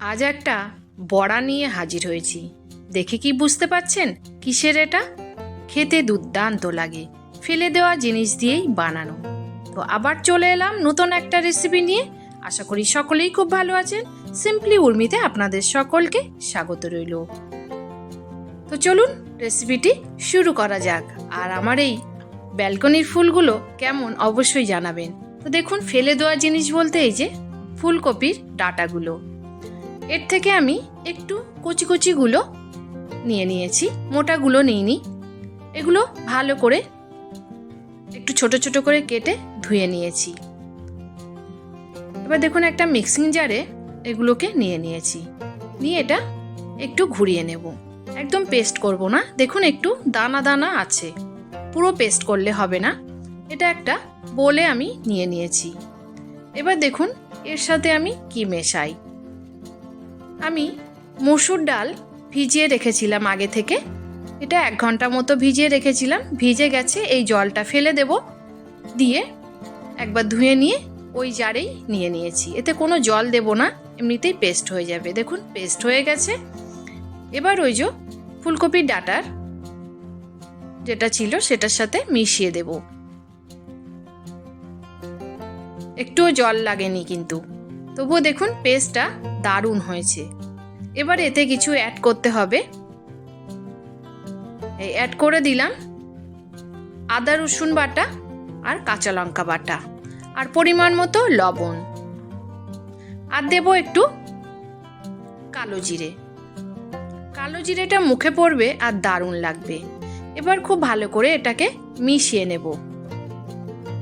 আজ একটা বড়া নিয়ে হাজির হয়েছি। দেখে কি বুঝতে পাচ্ছেন? কিসের এটা? খেতে দুর্দান্ত লাগে। ফেলে দেওয়া জিনিস দিয়েই বানানো। তো আবার চলে এলাম নতুন একটা রেসিপি নিয়ে। আশা করি সকলেই খুব ভালো আছেন। সিম্পলি উর্মিতে আপনাদের সকলকে স্বাগত রইল। তো চলুন রেসিপিটি শুরু করা যাক। আর আমার এই ব্যালকনির ফুলগুলো কেমন অবশ্যই জানাবেন। তো দেখুন, ফেলে দেওয়া জিনিস বলতে এই যে ফুলকপির ডাটাগুলো। এর থেকে আমি একটু কচি কচিগুলো নিয়ে নিয়েছি, মোটাগুলো নিইনি। এগুলো ভালো করে একটু ছোট ছোট করে কেটে ধুয়ে নিয়েছি। এবার দেখুন একটা মিক্সিং জারে এগুলোকে নিয়ে নিয়েছি। নিয়ে এটা একটু ঘুরিয়ে নেব। একদম পেস্ট করব না। দেখুন একটু দানা দানা আছে। পুরো পেস্ট করলে হবে না। এটা একটা বলে আমি নিয়ে নিয়েছি। এবার দেখুন এর সাথে আমি কি মেশাই। আমি মসুর ডাল ভিজিয়ে রেখেছিলাম আগে থেকে। এটা এক ঘণ্টা মতো ভিজিয়ে রেখেছিলাম। ভিজে গেছে, এই জলটা ফেলে দেব। দিয়ে একবার ধুয়ে নিয়ে ওই জারেই নিয়ে নিয়েছি। এতে কোনো জল দেব না, এমনিতেই পেস্ট হয়ে যাবে। দেখুন, পেস্ট হয়ে গেছে। এবার ওই যে ফুলকপির ডাটার যেটা ছিল, সেটার সাথে মিশিয়ে দেব। একটুও জল লাগেনি কিন্তু। তবুও দেখুন, পেস্টটা দারুণ হয়েছে। এবার এতে কিছু অ্যাড করতে হবে। এই অ্যাড করে দিলাম আদা, রসুন বাটা আর কাঁচা লঙ্কা বাটা আর পরিমাণ মতো লবণ। আর দেব একটু কালো জিরে। কালো জিরেটা মুখে পড়বে আর দারুণ লাগবে। এবার খুব ভালো করে এটাকে মিশিয়ে নেব।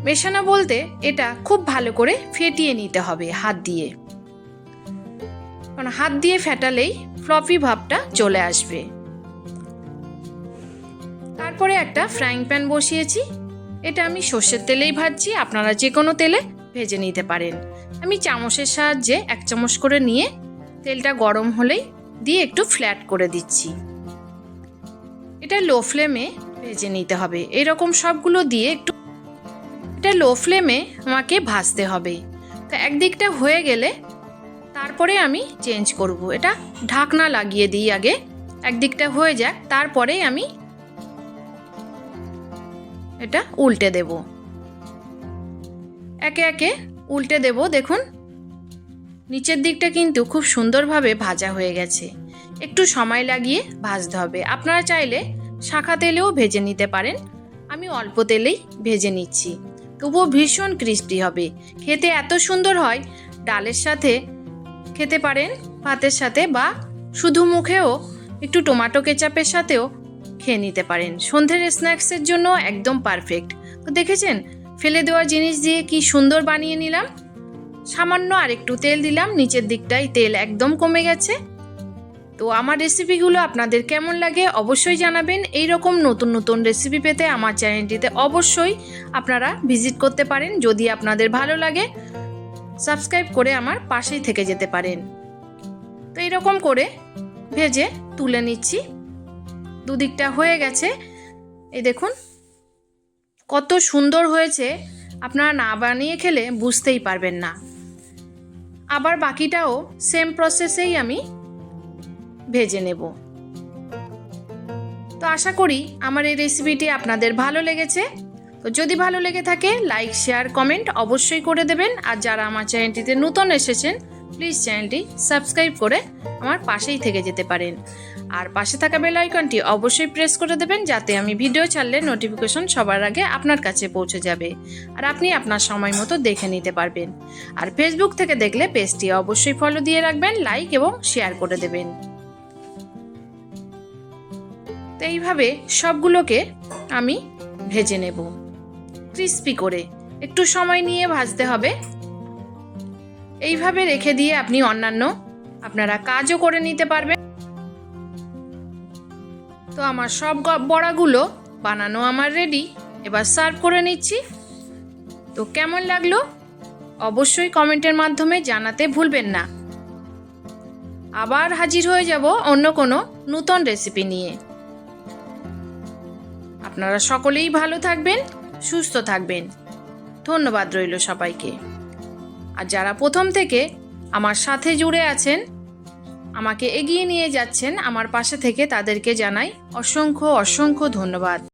মেশানো বলতে এটা খুব ভালো করে ফেটিয়ে নিতে হবে হাত দিয়ে। কারণ হাত দিয়ে ফেটালেই ফ্লপি ভাবটা চলে আসবে। তারপরে একটা ফ্রাইং প্যান বসিয়েছি। এটা আমি সর্ষের তেলেই ভাজছি, আপনারা যে কোনো তেলে ভেজে নিতে পারেন। আমি চামচের সাহায্যে এক চামচ করে নিয়ে তেলটা গরম হলেই দিয়ে একটু ফ্ল্যাট করে দিচ্ছি। এটা লো ফ্লেমে ভেজে নিতে হবে। এরকম সবগুলো দিয়ে একটু এটা লো ফ্লেমে আমাকে ভাজতে হবে। তো একদিকটা হয়ে গেলে তারপরে আমি চেঞ্জ করব। এটা ঢাকনা লাগিয়ে দিই আগে। একদিকটা হয়ে যাক, তারপরেই আমি এটা উল্টে দেব। একে একে উল্টে দেব, দেখুন। নিচের দিকটা কিন্তু খুব সুন্দরভাবে ভাজা হয়ে গেছে। একটু সময় লাগিয়ে ভাজতে হবে। আপনারা চাইলে শাখা তেলেও ভেজে নিতে পারেন। আমি অল্প তেলেই ভেজে নিচ্ছি। তবুও ভীষণ ক্রিস্পি হবে। খেতে এত সুন্দর হয়, ডালের সাথে খেতে পারেন ভাতের সাথে বা শুধু মুখেও। একটু টমেটো কেচাপের সাথেও খেয়ে নিতে পারেন। সন্ধ্যের স্ন্যাক্সের জন্য একদম পারফেক্ট তো দেখেছেন? ফেলে দেওয়া জিনিস দিয়ে কি সুন্দর বানিয়ে নিলাম। সামান্য আর একটু তেল দিলাম, নিচের দিকটায় তেল একদম কমে গেছে। তো আমার রেসিপিগুলো আপনাদের কেমন লাগে অবশ্যই জানাবেন। এই রকম নতুন নতুন রেসিপি পেতে আমার চ্যানেলটিতে অবশ্যই আপনারা ভিজিট করতে পারেন। যদি আপনাদের ভালো লাগে সাবস্ক্রাইব করে আমার পাশেই থেকে যেতে পারেন। তো এইরকম করে ভেজে তুলে নিচ্ছি। দুদিকটা হয়ে গেছে। এই দেখুন, কত সুন্দর হয়েছে। আপনারা না বানিয়ে খেলে বুঝতেই পারবেন না। আবার বাকিটাও সেম প্রসেসেই আমি ভেজে নেব। তো আশা করি আমার এই রেসিপিটি আপনাদের ভালো লেগেছে। তো যদি ভালো লেগে থাকে লাইক শেয়ার কমেন্ট অবশ্যই করে দেবেন। আর যারা আমার চ্যানেলটিতে নতুন এসেছেন প্লিজ চ্যানেলটি সাবস্ক্রাইব করে আমার পাশেই থেকে যেতে পারেন। আর পাশে থাকা বেল আইকনটি অবশ্যই প্রেস করে দেবেন, যাতে আমি ভিডিও ছাড়লে নোটিফিকেশন সবার আগে আপনার কাছে পৌঁছে যাবে। আর আপনি আপনার সময় মতো দেখে নিতে পারবেন। আর ফেসবুক থেকে দেখলে পেজটি অবশ্যই ফলো দিয়ে রাখবেন লাইক এবং শেয়ার করে দেবেন। তো এইভাবে সবগুলোকে আমি ভেজে নেব। ক্রিস্পি করে। একটু সময় নিয়ে ভাজতে হবে। এইভাবে রেখে দিয়ে আপনি অন্যান্য, আপনারা কাজও করে নিতে পারবেন। তো আমার সব বড়াগুলো বানানো আমার রেডি এবার সার্ভ করে নিচ্ছি। তো কেমন লাগল? অবশ্যই কমেন্টের মাধ্যমে জানাতে ভুলবেন না। আবার হাজির হয়ে যাব অন্য কোনো নূতন রেসিপি নিয়ে। আপনারা সকলেই ভালো থাকবেন। সুস্থ থাকবেন। ধন্যবাদ রইল সবাইকে। আর যারা প্রথম থেকে আমার সাথে জুড়ে আছেন, আমাকে এগিয়ে নিয়ে যাচ্ছেন, আমার পাশে থেকে তাদেরকে জানাই অসংখ্য অসংখ্য ধন্যবাদ।